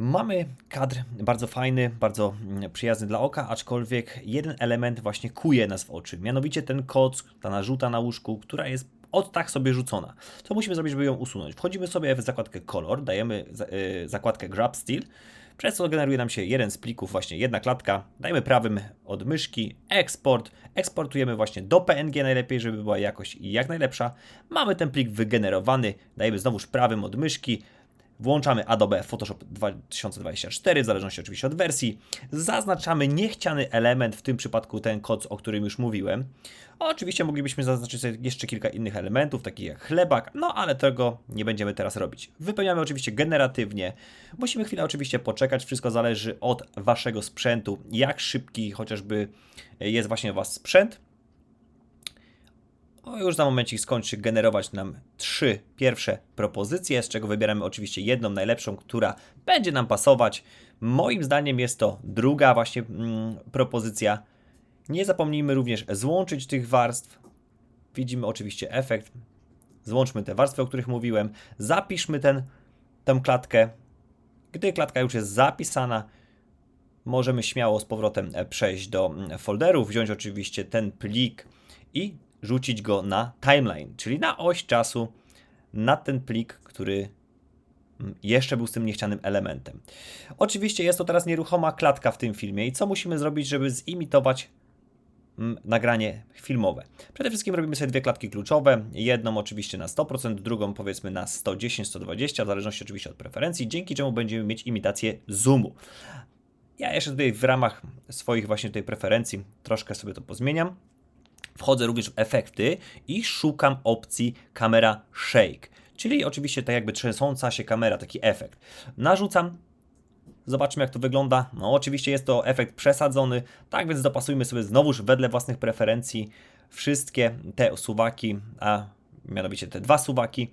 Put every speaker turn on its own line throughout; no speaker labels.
Mamy kadr bardzo fajny, bardzo mm, przyjazny dla oka, aczkolwiek jeden element właśnie kuje nas w oczy. Mianowicie ten koc, ta narzuta na łóżku, która jest od tak sobie rzucona. Co musimy zrobić, żeby ją usunąć? Wchodzimy sobie w zakładkę Color, dajemy y, zakładkę Grab Steel, przez co generuje nam się jeden z plików, właśnie jedna klatka. Dajemy prawym od myszki eksport. Eksportujemy właśnie do PNG najlepiej, żeby była jakość jak najlepsza. Mamy ten plik wygenerowany. Dajemy znowuż prawym od myszki. Włączamy Adobe Photoshop 2024, w zależności oczywiście od wersji. Zaznaczamy niechciany element, w tym przypadku ten kod, o którym już mówiłem. Oczywiście moglibyśmy zaznaczyć jeszcze kilka innych elementów, takich jak chlebak, no ale tego nie będziemy teraz robić. Wypełniamy oczywiście generatywnie. Musimy chwilę oczywiście poczekać, wszystko zależy od Waszego sprzętu, jak szybki chociażby jest właśnie Was sprzęt. O, już za momencik skończy generować nam trzy pierwsze propozycje, z czego wybieramy oczywiście jedną najlepszą, która będzie nam pasować. Moim zdaniem jest to druga właśnie mm, propozycja. Nie zapomnijmy również złączyć tych warstw. Widzimy oczywiście efekt. Złączmy te warstwy, o których mówiłem. Zapiszmy ten, tę klatkę. Gdy klatka już jest zapisana, możemy śmiało z powrotem e, przejść do mm, folderów, wziąć oczywiście ten plik i rzucić go na timeline, czyli na oś czasu, na ten plik, który mm, jeszcze był z tym niechcianym elementem. Oczywiście jest to teraz nieruchoma klatka w tym filmie i co musimy zrobić, żeby zimitować mm, nagranie filmowe. Przede wszystkim robimy sobie dwie klatki kluczowe, jedną oczywiście na 100%, drugą powiedzmy na 110-120, w zależności oczywiście od preferencji, dzięki czemu będziemy mieć imitację zoomu. Ja jeszcze tutaj w ramach swoich właśnie tej preferencji troszkę sobie to pozmieniam. Wchodzę również w efekty i szukam opcji kamera shake, czyli oczywiście tak jakby trzęsąca się kamera, taki efekt. Narzucam, zobaczmy jak to wygląda. No oczywiście jest to efekt przesadzony, tak więc dopasujmy sobie znowuż wedle własnych preferencji wszystkie te suwaki, a mianowicie te dwa suwaki.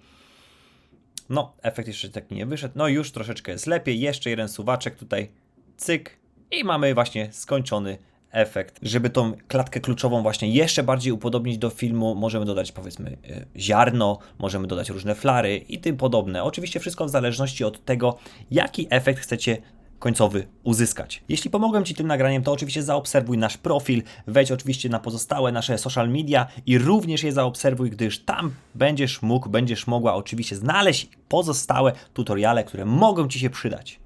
No, efekt jeszcze taki nie wyszedł. No już troszeczkę jest lepiej. Jeszcze jeden suwaczek tutaj, cyk i mamy właśnie skończony efekt. Żeby tą klatkę kluczową właśnie jeszcze bardziej upodobnić do filmu, możemy dodać powiedzmy y, ziarno, możemy dodać różne flary i tym podobne. Oczywiście wszystko w zależności od tego, jaki efekt chcecie końcowy uzyskać. Jeśli pomogłem Ci tym nagraniem, to oczywiście zaobserwuj nasz profil, wejdź oczywiście na pozostałe nasze social media i również je zaobserwuj, gdyż tam będziesz mógł, będziesz mogła oczywiście znaleźć pozostałe tutoriale, które mogą Ci się przydać.